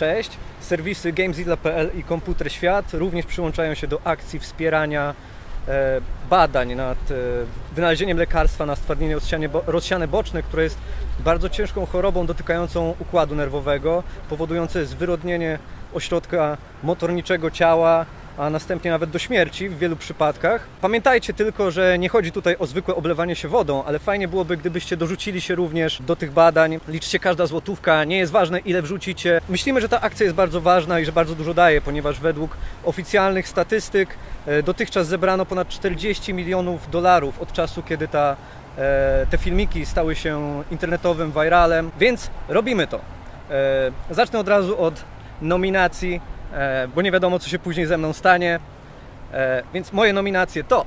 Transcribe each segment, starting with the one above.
Cześć! Serwisy Gamezilla.pl i Komputer Świat również przyłączają się do akcji wspierania e, badań nad e, wynalezieniem lekarstwa na stwardnienie rozsiane, bo, rozsiane boczne, które jest bardzo ciężką chorobą dotykającą układu nerwowego, powodujące zwyrodnienie ośrodka motorniczego ciała, a następnie nawet do śmierci w wielu przypadkach. Pamiętajcie tylko, że nie chodzi tutaj o zwykłe oblewanie się wodą, ale fajnie byłoby, gdybyście dorzucili się również do tych badań. Liczcie każda złotówka, nie jest ważne ile wrzucicie. Myślimy, że ta akcja jest bardzo ważna i że bardzo dużo daje, ponieważ według oficjalnych statystyk e, dotychczas zebrano ponad 40 milionów dolarów od czasu, kiedy ta, e, te filmiki stały się internetowym viralem, więc robimy to. E, Zacznę od razu od nominacji, bo nie wiadomo, co się później ze mną stanie. E, Więc moje nominacje to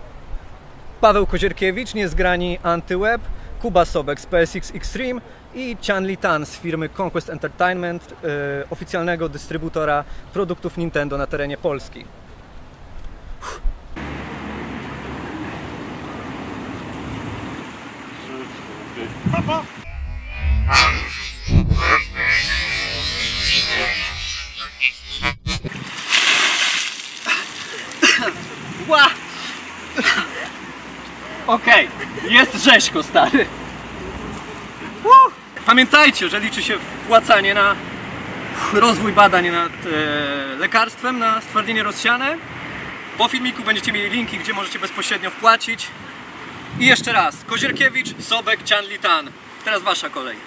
Paweł Kozierkiewicz, niezgrani Antyweb, Kuba Sobek z PSX Extreme i Chan Li Tan z firmy Conquest Entertainment, e, oficjalnego dystrybutora produktów Nintendo na terenie Polski. Ła! Okej, jest rzeźko, stary. Pamiętajcie, że liczy się wpłacanie na rozwój badań nad e, lekarstwem na stwardnienie rozsiane. Po filmiku będziecie mieli linki, gdzie możecie bezpośrednio wpłacić. I jeszcze raz, Kozierkiewicz, Sobek, Cian Litan. Teraz wasza kolej.